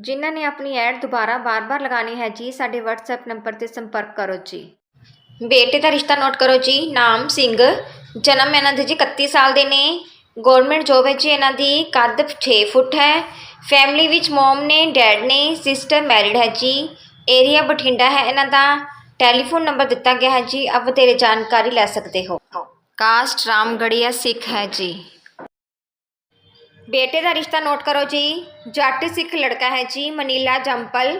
ਜਿਨ੍ਹਾਂ ਨੇ ਆਪਣੀ ਐਡ ਦੁਬਾਰਾ ਬਾਰ-ਬਾਰ ਲਗਾਣੀ ਹੈ ਜੀ, ਸਾਡੇ WhatsApp ਨੰਬਰ ਤੇ ਸੰਪਰਕ ਕਰੋ ਜੀ। ਬੇਟੇ ਦਾ ਰਿਸ਼ਤਾ ਨੋਟ ਕਰੋ ਜੀ, ਨਾਮ ਸਿੰਘ, ਜਨਮ ਇਹਨਾਂ ਦੇ ਜੀ 31 ਸਾਲ ਦੇ ਨੇ। ਗਵਰਨਮੈਂਟ ਜੋਬ ਹੈ ਜੀ, ਇਹਨਾਂ ਦੀ ਕੱਦ 6 ਫੁੱਟ ਹੈ। ਫੈਮਿਲੀ ਵਿੱਚ ਮਮ ਨੇ ਡੈਡ ਨੇ ਸਿਸਟਰ ਮੈਰਿਡ ਹੈ ਜੀ। ਏਰੀਆ ਬਠਿੰਡਾ ਹੈ, ਇਹਨਾਂ ਦਾ ਟੈਲੀਫੋਨ ਨੰਬਰ ਦਿੱਤਾ ਗਿਆ ਹੈ ਜੀ, ਆਪ ਵਧੇਰੇ ਜਾਣਕਾਰੀ ਲੈ ਸਕਦੇ ਹੋ। ਕਾਸਟ ਰਾਮਗੜੀਆ ਸਿੱਖ ਹੈ ਜੀ। ਬੇਟੇ ਦਾ ਰਿਸ਼ਤਾ ਨੋਟ ਕਰੋ ਜੀ। ਜੱਟ ਸਿੱਖ ਲੜਕਾ ਹੈ ਜੀ, ਮਨੀਲਾ ਜੰਪਲ।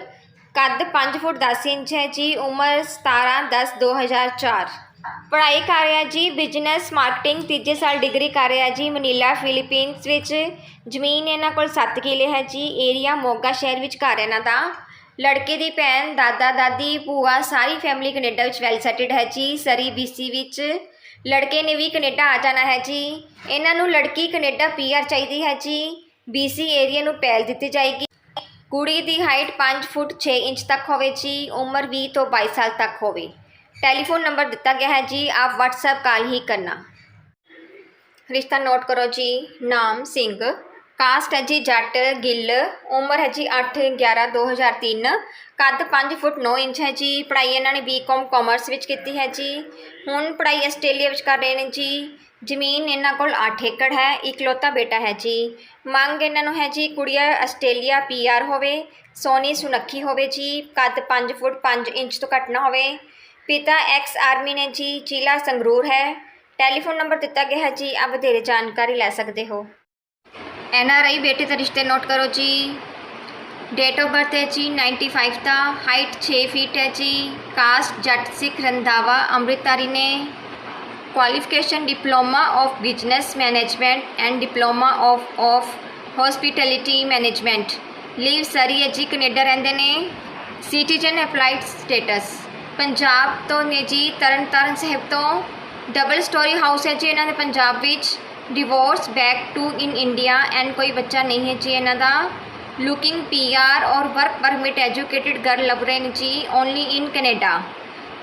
ਕੱਦ 5 ਫੁੱਟ 10 ਇੰਚ ਹੈ ਜੀ, ਉਮਰ 17 10 2004 ਪੜ੍ਹਾਈ ਕਰ ਰਿਹਾ ਜੀ, ਬਿਜ਼ਨਸ, ਮਾਰਕੀਟਿੰਗ, ਤੀਜੇ ਸਾਲ ਡਿਗਰੀ ਕਰ ਰਿਹਾ ਜੀ, ਮਨੀਲਾ, ਫਿਲੀਪੀਨਸ ਵਿੱਚ। ਜ਼ਮੀਨ ਇਹਨਾਂ ਕੋਲ 7 ਕਿੱਲੇ ਹੈ ਜੀ, ਏਰੀਆ ਮੋਗਾ ਸ਼ਹਿਰ ਵਿੱਚ ਘਰ ਇਹਨਾਂ ਦਾ। ਲੜਕੇ ਦੀ ਭੈਣ, ਦਾਦਾ, ਦਾਦੀ, ਭੂਆ, ਸਾਰੀ ਫੈਮਿਲੀ ਕੈਨੇਡਾ ਵਿੱਚ ਵੈਲ ਸੈਟਲਡ ਹੈ ਜੀ, ਸਰੀ ਬੀਸੀ ਵਿੱਚ। ਲੜਕੇ ਨੇ ਵੀ ਕੈਨੇਡਾ ਆ ਜਾਣਾ ਹੈ ਜੀ। ਇਹਨਾਂ ਨੂੰ ਲੜਕੀ ਕੈਨੇਡਾ ਪੀਆਰ ਚਾਹੀਦੀ ਹੈ ਜੀ। ਬੀਸੀ ਏਰੀਆ ਨੂੰ ਪਹਿਲ ਦਿੱਤੀ ਜਾਏਗੀ। ਕੁੜੀ ਦੀ ਹਾਈਟ 5 ਫੁੱਟ 6 ਇੰਚ ਤੱਕ ਹੋਵੇ ਜੀ, ਉਮਰ 20 ਤੋਂ 22 ਸਾਲ ਤੱਕ ਹੋਵੇ। ਟੈਲੀਫੋਨ ਨੰਬਰ ਦਿੱਤਾ ਗਿਆ ਹੈ ਜੀ, ਆਪ WhatsApp ਕਾਲ ਹੀ ਕਰਨਾ। ਰਿਸ਼ਤਾ ਨੋਟ ਕਰੋ ਜੀ, ਨਾਮ ਸਿੰਘ। ਕਾਸਟ ਹੈ ਜੀ ਜੱਟ, ਗਿੱਲ, ਉਮਰ ਹੈ ਜੀ 8 11 2003 ਕੱਦ 5 ਫੁੱਟ 9 ਇੰਚ ਹੈ ਜੀ। ਪੜ੍ਹਾਈ ਇਹਨਾਂ ਨੇ ਬੀਕਾਮ ਕਾਮਰਸ ਵਿੱਚ ਕੀਤੀ ਹੈ ਜੀ। ਹੁਣ ਪੜ੍ਹਾਈ ਆਸਟ੍ਰੇਲੀਆ ਵਿੱਚ ਕਰ ਰਹੇ ਨੇ ਜੀ। ਜ਼ਮੀਨ ਇਹਨਾਂ ਕੋਲ 8 ਏਕੜ ਹੈ, ਇਕਲੌਤਾ ਬੇਟਾ ਹੈ ਜੀ। ਮੰਗ ਇਹਨਾਂ ਨੂੰ ਹੈ ਜੀ ਕੁੜੀਆ ਆਸਟ੍ਰੇਲੀਆ ਪੀਆਰ ਹੋਵੇ ਸੋਨੀ ਸੁਨੱਖੀ ਹੋਵੇ ਜੀ, ਕੱਦ 5 ਫੁੱਟ 5 ਇੰਚ ਤੋਂ ਘੱਟ ਨਾ ਹੋਵੇ। ਪਿਤਾ ਐਕਸ ਆਰਮੀ ਨੇ ਜੀ ਜ਼ਿਲ੍ਹਾ ਸੰਗਰੂਰ ਹੈ। ਟੈਲੀਫੋਨ ਨੰਬਰ ਦਿੱਤਾ ਗਿਆ ਹੈ ਜੀ, ਆਪ ਵਧੇਰੇ ਜਾਣਕਾਰੀ ਲੈ ਸਕਦੇ ਹੋ। ਐਨ ਆਰ ਆਈ ਬੇਟੇ ਦਾ ਰਿਸ਼ਤੇ ਨੋਟ ਕਰੋ ਜੀ। ਡੇਟ ਆਫ ਬਰਥ ਹੈ ਜੀ 95 ਦਾ ਹਾਈਟ 6 ਫੀਟ ਹੈ ਜੀ। ਕਾਸਟ ਜੱਟ ਸਿੱਖ ਰੰਧਾਵਾ ਅੰਮ੍ਰਿਤਧਾਰੀ ਨੇ। Qualification diploma of business management and diploma of of hospitality management live Surrey ਹੈ ਜੀ ਕੈਨੇਡਾ ਰਹਿੰਦੇ ਨੇ। ਸਿਟੀਜ਼ਨ ਅਪਲਾਈਡ ਸਟੇਟਸ ਪੰਜਾਬ ਤੋਂ ਨੇ ਜੀ ਤਰਨ ਤਾਰਨ ਸਾਹਿਬ ਤੋਂ। ਡਬਲ ਸਟੋਰੀ ਹਾਊਸ ਹੈ ਜੀ ਇਹਨਾਂ ਦੇ ਪੰਜਾਬ ਵਿੱਚ। Divorce back to in India and ਕੋਈ ਬੱਚਾ ਨਹੀਂ ਹੈ ਜੀ ਇਹਨਾਂ ਦਾ looking PR or work permit educated girl ਲੱਭ ਰਹੇ ਨੇ ਜੀ only in Canada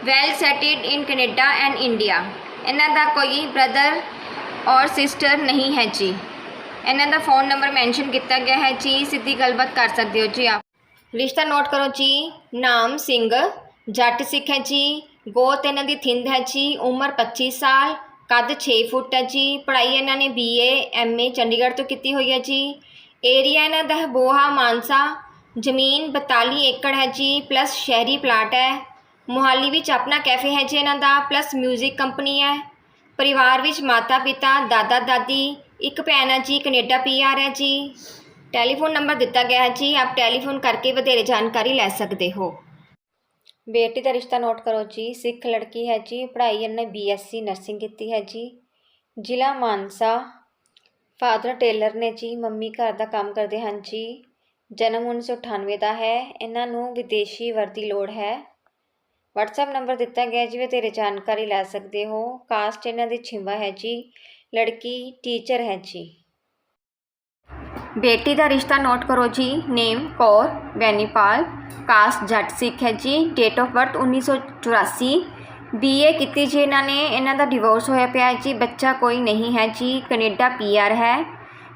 well settled in Canada and India ਇਹਨਾਂ ਦਾ ਕੋਈ ਬ੍ਰਦਰ ਔਰ ਸਿਸਟਰ ਨਹੀਂ ਹੈ ਜੀ ਇਹਨਾਂ ਦਾ ਫੋਨ ਨੰਬਰ ਮੈਂਸ਼ਨ ਕੀਤਾ ਗਿਆ ਹੈ ਜੀ ਸਿੱਧੀ ਗੱਲਬਾਤ ਕਰ ਸਕਦੇ ਹੋ ਜੀ ਆਪ ਰਿਸ਼ਤਾ ਨੋਟ ਕਰੋ ਜੀ ਨਾਮ ਸਿੰਘ ਜੱਟ ਸਿੱਖ ਹੈ ਜੀ ਗੋਤ ਇਹਨਾਂ ਦੀ ਥਿੰਦ ਹੈ ਜੀ ਉਮਰ 25 ਸਾਲ ਕੱਦ 6 ਫੁੱਟ ਹੈ ਜੀ। ਪੜ੍ਹਾਈ ਇਹਨਾਂ ਨੇ ਬੀਏ ਐਮਏ ਚੰਡੀਗੜ੍ਹ ਤੋਂ ਕੀਤੀ ਹੋਈ ਹੈ ਜੀ। ਏਰੀਆ ਇਹਨਾਂ ਦਾ ਹੈ ਬੋਹਾ ਮਾਨਸਾ, ਜ਼ਮੀਨ 42 ਏਕੜ ਹੈ ਜੀ ਪਲੱਸ ਸ਼ਹਿਰੀ ਪਲਾਟ ਹੈ। ਮੁਹਾਲੀ ਵਿੱਚ ਆਪਣਾ ਕੈਫੇ ਹੈ ਜੀ ਇਹਨਾਂ ਦਾ ਪਲੱਸ 뮤직 ਕੰਪਨੀ ਹੈ। ਪਰਿਵਾਰ ਵਿੱਚ ਮਾਤਾ ਪਿਤਾ, ਦਾਦਾ ਦਾਦੀ, ਇੱਕ ਭੈਣ ਹੈ ਜੀ, ਕੈਨੇਡਾ ਪੀਆਰ ਹੈ ਜੀ। ਟੈਲੀਫੋਨ ਨੰਬਰ ਦਿੱਤਾ ਗਿਆ ਹੈ ਜੀ, ਆਪ ਟੈਲੀਫੋਨ ਕਰਕੇ ਵਧੇਰੇ ਜਾਣਕਾਰੀ ਲੈ ਸਕਦੇ ਹੋ। ਬੇਟੀ ਦਾ ਰਿਸ਼ਤਾ ਨੋਟ ਕਰੋ ਜੀ, ਸਿੱਖ ਲੜਕੀ ਹੈ ਜੀ, ਪੜ੍ਹਾਈ ਇਹਨੇ ਬੀਐਸਸੀ ਨਰਸਿੰਗ ਕੀਤੀ ਹੈ ਜੀ। ਜ਼ਿਲ੍ਹਾ ਮਾਨਸਾ, ਫਾਦਰ ਟੇਲਰ ਨੇ ਜੀ, ਮੰਮੀ ਘਰ ਦਾ ਕੰਮ ਕਰਦੇ ਹਨ ਜੀ। ਜਨਮ 1998 ਦਾ ਹੈ, ਇਹਨਾਂ ਨੂੰ ਵਿਦੇਸ਼ੀ ਵਰਦੀ ਲੋੜ ਹੈ। WhatsApp ਨੰਬਰ ਦਿੱਤਾ ਗਿਆ ਜੀ ਤੇਰੇ ਜਾਣਕਾਰੀ ਲੈ ਸਕਦੇ ਹੋ। ਕਾਸਟ ਇਹਨਾਂ ਦੀ ਛਿੰਵਾ ਹੈ ਜੀ, ਲੜਕੀ ਟੀਚਰ ਹੈ ਜੀ। ਬੇਟੀ ਦਾ ਰਿਸ਼ਤਾ ਨੋਟ ਕਰੋ ਜੀ। ਨੇਮ, ਕੌਰ ਬੈਨੀਪਾਲ ਕਾਸਟ ਜੱਟ ਸਿੱਖ ਹੈ ਜੀ। ਡੇਟ ਆਫ ਬਰਥ 1984 ਬੀਏ ਕੀਤੀ ਜੀ ਇਹਨਾਂ ਨੇ। ਇਹਨਾਂ ਦਾ ਡਿਵੋਰਸ ਹੋਇਆ ਪਿਆ ਹੈ ਜੀ। ਬੱਚਾ ਕੋਈ ਨਹੀਂ ਹੈ ਜੀ। ਕੈਨੇਡਾ ਪੀਆਰ ਹੈ।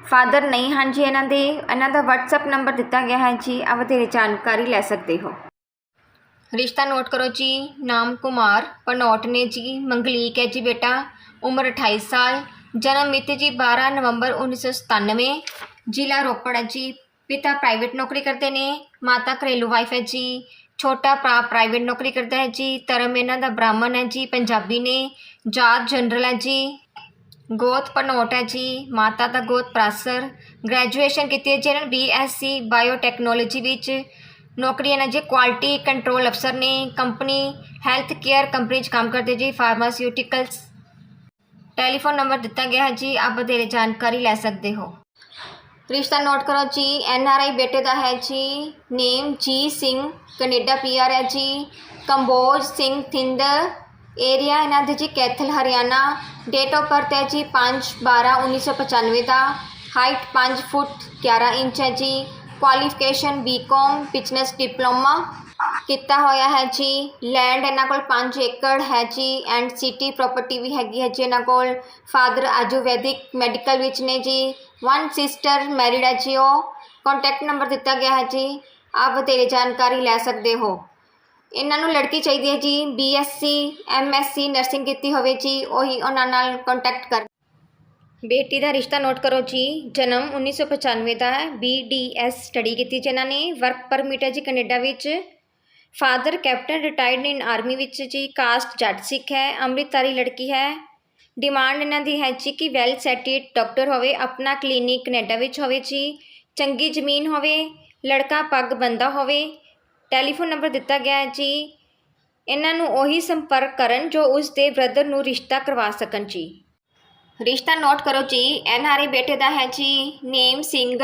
ਫਾਦਰ ਨਹੀਂ ਹਨ ਜੀ ਇਹਨਾਂ ਦੇ। ਇਹਨਾਂ ਦਾ WhatsApp ਨੰਬਰ ਦਿੱਤਾ ਗਿਆ ਹੈ ਜੀ। ਆਪ ਵਧੇਰੇ ਜਾਣਕਾਰੀ ਲੈ ਸਕਦੇ ਹੋ। ਰਿਸ਼ਤਾ ਨੋਟ ਕਰੋ ਜੀ। ਨਾਮ ਕੁਮਾਰ। ਪਨੋਟ ਨੇ ਜੀ। ਮੰਗਲੀਕ ਹੈ ਜੀ ਬੇਟਾ। ਉਮਰ 28 ਸਾਲ। ਜਨਮ ਮਿਤੀ ਜੀ 12 ਨਵੰਬਰ 1997 ਜ਼ਿਲ੍ਹਾ ਰੋਪੜ ਹੈ ਜੀ ਪਿਤਾ ਪ੍ਰਾਈਵੇਟ ਨੌਕਰੀ ਕਰਦੇ ਨੇ ਮਾਤਾ ਘਰੇਲੂ ਵਾਈਫ ਹੈ ਜੀ ਛੋਟਾ ਭਰਾ ਪ੍ਰਾਈਵੇਟ ਨੌਕਰੀ ਕਰਦਾ ਹੈ ਜੀ ਧਰਮ ਇਹਨਾਂ ਦਾ ਬ੍ਰਾਹਮਣ ਹੈ ਜੀ ਪੰਜਾਬੀ ਨੇ ਜਾਤ ਜਨਰਲ ਹੈ ਜੀ ਗੋਤ ਪਨੋਟ ਹੈ ਜੀ ਮਾਤਾ ਦਾ ਗੋਤ ਪ੍ਰਾਸਰ ਗ੍ਰੈਜੂਏਸ਼ਨ ਕੀਤੀ ਹੈ ਜੀ ਇਹਨਾਂ ਨੇ ਬੀਐਸਸੀ ਬਾਇਓਟੈਕਨੋਲੋਜੀ ਵਿੱਚ ਨੌਕਰੀ ਇਹਨਾਂ ਜੀ ਕੁਆਲਿਟੀ ਕੰਟਰੋਲ ਅਫਸਰ ਨੇ ਕੰਪਨੀ ਹੈਲਥ ਕੇਅਰ ਕੰਪਨੀ 'ਚ ਕੰਮ ਕਰਦੇ ਜੀ ਫਾਰਮਾਸਿਊਟੀਕਲਸ ਟੈਲੀਫੋਨ ਨੰਬਰ ਦਿੱਤਾ ਗਿਆ ਹੈ ਜੀ ਆਪ ਵਧੇਰੇ ਜਾਣਕਾਰੀ ਲੈ ਸਕਦੇ ਹੋ ਰਿਸ਼ਤਾ ਨੋਟ ਕਰੋ ਜੀ, ਐਨ ਆਰ ਆਈ ਬੇਟੇ ਦਾ ਹੈ ਜੀ, ਨੇਮ ਜੀ ਸਿੰਘ, ਕੈਨੇਡਾ ਪੀ ਆਰ ਹੈ ਜੀ, ਕੰਬੋਜ ਸਿੰਘ ਥਿੰਦ ਏਰੀਆ ਇਹਨਾਂ ਦੇ ਜੀ Kaithal, Haryana date of birth ਹੈ ਜੀ 5 12 1995 ਦਾ ਹਾਈਟ 5 ਫੁੱਟ 11 ਇੰਚ ਹੈ ਜੀ ਕੁਆਲੀਫਿਕੇਸ਼ਨ ਬੀਕਾਮ ਬਿਜ਼ਨਸ ਡਿਪਲੋਮਾ ਕੀਤਾ ਹੋਇਆ ਹੈ ਜੀ ਲੈਂਡ ਇਹਨਾਂ ਕੋਲ 5 ਏਕੜ ਹੈ ਜੀ ਐਂਡ ਸਿਟੀ ਪ੍ਰਾਪਰਟੀ ਵੀ ਹੈਗੀ ਹੈ ਜੀ ਇਹਨਾਂ ਕੋਲ ਫਾਦਰ ਆਯੁਰਵੈਦਿਕ ਮੈਡੀਕਲ ਵਿੱਚ ਨੇ ਜੀ ਵਨ ਸਿਸਟਰ ਮੈਰਿਡ ਹੈ ਜੀ ਉਹ। ਕੰਟੈਕਟ ਨੰਬਰ ਦਿੱਤਾ ਗਿਆ ਹੈ ਜੀ। ਆਪ ਵਧੇਰੇ ਜਾਣਕਾਰੀ ਲੈ ਸਕਦੇ ਹੋ। ਇਹਨਾਂ ਨੂੰ ਲੜਕੀ ਚਾਹੀਦੀ ਹੈ ਜੀ। ਬੀਐਸਸੀ ਐਮਐਸਸੀ ਨਰਸਿੰਗ ਕੀਤੀ ਹੋਵੇ ਜੀ। ਉਹੀ ਉਹਨਾਂ ਨਾਲ ਕੰਟੈਕਟ ਕਰ ਬੇਟੀ ਦਾ ਰਿਸ਼ਤਾ ਨੋਟ ਕਰੋ ਜੀ। ਜਨਮ 1995 ਦਾ ਹੈ। ਬੀਡੀਐਸ ਸਟੱਡੀ ਕੀਤੀ ਜੀ ਇਹਨਾਂ ਨੇ। ਵਰਕ ਪਰਮਿਟ ਹੈ ਜੀ ਕੈਨੇਡਾ ਵਿੱਚ। Father captain retired in army ਵਿੱਚ ਜੀ। ਕਾਸਟ ਜੱਟ ਸਿੱਖ ਹੈ। ਅੰਮ੍ਰਿਤਧਾਰੀ ਲੜਕੀ ਹੈ। ਡਿਮਾਂਡ ਇਹਨਾਂ ਦੀ ਹੈ ਜੀ ਕਿ ਵੈਲ ਸੈਟਿਡ ਡਾਕਟਰ ਹੋਵੇ, ਆਪਣਾ ਕਲੀਨਿਕ ਕੈਨੇਡਾ ਵਿੱਚ ਹੋਵੇ ਜੀ, ਚੰਗੀ ਜ਼ਮੀਨ ਹੋਵੇ, ਲੜਕਾ ਪੱਗ ਬੰਦਾ ਹੋਵੇ ਟੈਲੀਫੋਨ ਨੰਬਰ ਦਿੱਤਾ ਗਿਆ ਹੈ ਜੀ, ਇਹਨਾਂ ਨੂੰ ਉਹੀ ਸੰਪਰਕ ਕਰਨ ਜੋ ਉਸ ਦੇ ਬ੍ਰਦਰ ਨੂੰ ਰਿਸ਼ਤਾ ਕਰਵਾ ਸਕਣ ਜੀ। ਰਿਸ਼ਤਾ ਨੋਟ ਕਰੋ ਜੀ ਐਨ ਆਰ ਆਈ ਬੇਟੇ ਦਾ ਹੈ ਜੀ name Singh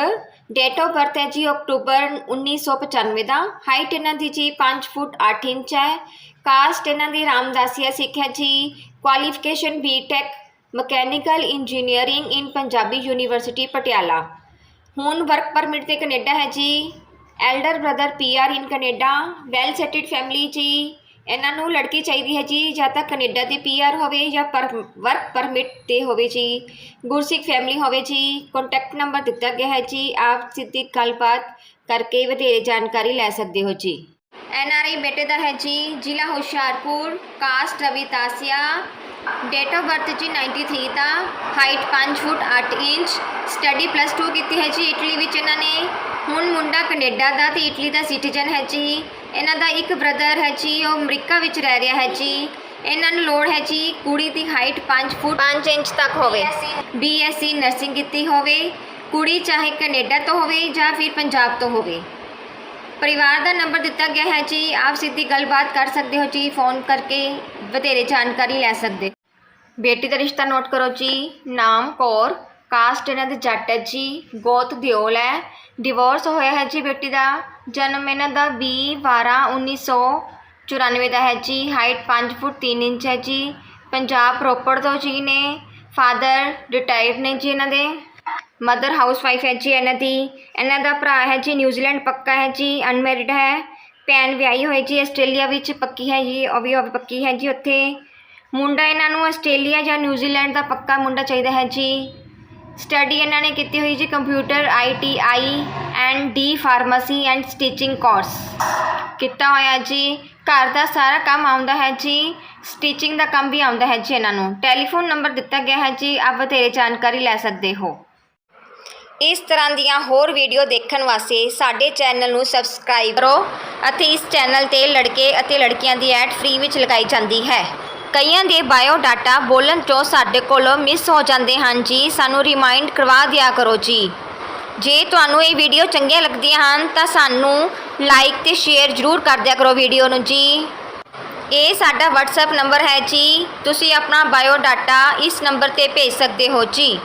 date of birth ਹੈ ਜੀ ਅਕਤੂਬਰ 1995 ਦਾ। ਹਾਈਟ ਇਹਨਾਂ ਦੀ ਜੀ 5 ਫੁੱਟ 8 ਇੰਚ ਹੈ। ਕਾਸਟ ਇਹਨਾਂ ਦੀ ਰਾਮਦਾਸੀਆ ਸਿੱਖ ਹੈ ਜੀ। Qualification B Tech mechanical engineering in Punjabi university Patiala ਹੁਣ ਵਰਕ ਪਰਮਿਟ ਤੇ ਕੈਨੇਡਾ ਹੈ ਜੀ। Elder brother PR in Canada well settled family ਜੀ। ਇਹਨਾਂ ਨੂੰ ਲੜਕੀ ਚਾਹੀਦੀ ਹੈ ਜੀ, ਜਾਂ ਤਾਂ ਕੈਨੇਡਾ ਦੀ ਪੀਆਰ ਹੋਵੇ ਜਾਂ ਪਰ ਵਰਕ ਪਰਮਿਟ ਤੇ ਹੋਵੇ ਜੀ। ਗੁਰਸਿੱਖ ਫੈਮਿਲੀ ਹੋਵੇ ਜੀ ਕੰਟੈਕਟ ਨੰਬਰ ਦਿੱਤਾ ਗਿਆ ਹੈ ਜੀ, ਆਪ ਸਿੱਧੀ ਗੱਲਬਾਤ ਕਰਕੇ ਵਧੇਰੇ ਜਾਣਕਾਰੀ ਲੈ ਸਕਦੇ ਹੋ ਜੀ। ਐਨ ਆਰ ਆਈ ਬੇਟੇ ਦਾ ਹੈ ਜੀ, ਜ਼ਿਲ੍ਹਾ Hoshiarpur caste Ravidassia. Date of birth ਜੀ 93 ਦਾ height 5 foot 8 inch study plus 2 ਕੀਤੀ ਹੈ ਜੀ ਇਟਲੀ ਵਿੱਚ ਇਹਨਾਂ ਨੇ। ਹੁਣ ਮੁੰਡਾ ਕੈਨੇਡਾ ਦਾ ਤੇ ਇਟਲੀ ਦਾ ਸਿਟੀਜ਼ਨ ਹੈ ਜੀ। ਇਹਨਾਂ ਦਾ ਇੱਕ ਬ੍ਰਦਰ ਹੈ ਜੀ ਉਹ ਅਮਰੀਕਾ ਵਿੱਚ ਰਹਿ ਰਿਹਾ ਹੈ ਜੀ। ਇਹਨਾਂ ਨੂੰ ਲੋੜ ਹੈ ਜੀ ਕੁੜੀ ਦੀ ਹਾਈਟ 5 ਫੁੱਟ 5 ਇੰਚ ਤੱਕ ਹੋਵੇ। ਬੀਐਸਸੀ ਨਰਸਿੰਗ ਕੀਤੀ ਹੋਵੇ ਕੁੜੀ ਚਾਹੇ ਕੈਨੇਡਾ ਤੋਂ ਹੋਵੇ ਜਾਂ ਫਿਰ ਪੰਜਾਬ ਤੋਂ ਹੋਵੇ। ਪਰਿਵਾਰ ਦਾ ਨੰਬਰ ਦਿੱਤਾ ਗਿਆ ਹੈ ਜੀ ਆਪ ਸਿੱਧੀ ਗੱਲਬਾਤ ਕਰ ਸਕਦੇ ਹੋ ਜੀ ਫੋਨ ਕਰਕੇ ਵਧੇਰੇ ਜਾਣਕਾਰੀ ਲੈ ਸਕਦੇ। ਬੇਟੀ ਦਾ ਰਿਸ਼ਤਾ ਨੋਟ ਕਰੋ ਜੀ ਨਾਮ ਕੌਰ। ਕਾਸਟ ਇਹਨਾਂ ਦੇ ਜੱਟ ਹੈ ਜੀ, ਗੋਤ ਦਿਓਲ ਹੈ। ਡਿਵੋਰਸ ਹੋਇਆ ਹੈ ਜੀ ਬੇਟੀ ਦਾ, ਜਨਮ ਇਹਨਾਂ ਦਾ 20 12 1994 ਦਾ ਹੈ ਜੀ ਹਾਈਟ ਪੰਜ ਫੁੱਟ ਤਿੰਨ ਇੰਚ ਹੈ ਜੀ। ਪੰਜਾਬ ਰੋਪੜ ਤੋਂ ਜੀ ਨੇ ਫਾਦਰ ਰਿਟਾਇਰਡ ਨੇ ਜੀ ਇਹਨਾਂ ਦੇ। ਮਦਰ ਹਾਊਸ ਵਾਈਫ ਹੈ ਜੀ ਇਹਨਾਂ ਦੀ। ਇਹਨਾਂ ਦਾ ਭਰਾ ਹੈ ਜੀ ਨਿਊਜ਼ੀਲੈਂਡ ਪੱਕਾ ਹੈ ਜੀ ਅਨਮੈਰਿਡ ਹੈ। ਭੈਣ ਵਿਆਹੀ ਹੋਈ ਜੀ ਆਸਟ੍ਰੇਲੀਆ ਵਿੱਚ, ਪੱਕੀ ਹੈ ਜੀ, ਉਹ ਵੀ ਉਹ ਵੀ ਪੱਕੀ ਹੈ ਜੀ ਉੱਥੇ। ਮੁੰਡਾ ਇਹਨਾਂ ਨੂੰ ਆਸਟ੍ਰੇਲੀਆ ਜਾਂ ਨਿਊਜ਼ੀਲੈਂਡ ਦਾ ਪੱਕਾ ਮੁੰਡਾ ਚਾਹੀਦਾ ਹੈ ਜੀ। ਸਟੱਡੀ ਇਹਨਾਂ ਨੇ ਕੀਤੀ ਹੋਈ ਜੀ computer ITI and D, pharmacy and stitching course. ਕੀਤਾ ਹੋਇਆ ਜੀ। ਘਰ ਦਾ ਸਾਰਾ ਕੰਮ ਆਉਂਦਾ ਹੈ ਜੀ। ਸਟਿਚਿੰਗ ਦਾ ਕੰਮ ਵੀ ਆਉਂਦਾ ਹੈ ਜੀ ਇਹਨਾਂ ਨੂੰ। ਟੈਲੀਫੋਨ ਨੰਬਰ ਦਿੱਤਾ ਗਿਆ ਹੈ ਜੀ। ਆਪ ਵਧੇਰੇ ਜਾਣਕਾਰੀ ਲੈ ਸਕਦੇ ਹੋ। ਇਸ ਤਰ੍ਹਾਂ ਦੀਆਂ ਹੋਰ ਵੀਡੀਓ ਦੇਖਣ ਵਾਸਤੇ ਸਾਡੇ ਚੈਨਲ ਨੂੰ ਸਬਸਕ੍ਰਾਈਬ ਕਰੋ ਅਤੇ ਇਸ ਚੈਨਲ ਤੇ ਲੜਕੇ ਅਤੇ ਲੜਕੀਆਂ ਦੀ ਐਡ ਫ੍ਰੀ ਵਿੱਚ ਲਗਾਈ ਜਾਂਦੀ ਹੈ। ਕਈਆਂ ਦੇ ਬਾਇਓ ਡਾਟਾ ਬੋਲਣ 'ਚੋਂ ਸਾਡੇ ਕੋਲੋਂ ਮਿਸ ਹੋ ਜਾਂਦੇ ਹਨ ਜੀ। ਸਾਨੂੰ ਰਿਮਾਈਂਡ ਕਰਵਾ ਦਿਆ ਕਰੋ ਜੀ। ਜੇ ਤੁਹਾਨੂੰ ਇਹ ਵੀਡੀਓ ਚੰਗੀਆਂ ਲੱਗਦੀਆਂ ਹਨ, ਤਾਂ ਸਾਨੂੰ ਲਾਈਕ ਤੇ ਸ਼ੇਅਰ ਜ਼ਰੂਰ ਕਰ ਦਿਆ ਕਰੋ ਵੀਡੀਓ ਨੂੰ ਜੀ। ਇਹ ਸਾਡਾ WhatsApp ਨੰਬਰ ਹੈ ਜੀ। ਤੁਸੀਂ ਆਪਣਾ ਬਾਇਓ ਡਾਟਾ ਇਸ ਨੰਬਰ ਤੇ ਭੇਜ ਸਕਦੇ ਹੋ ਜੀ।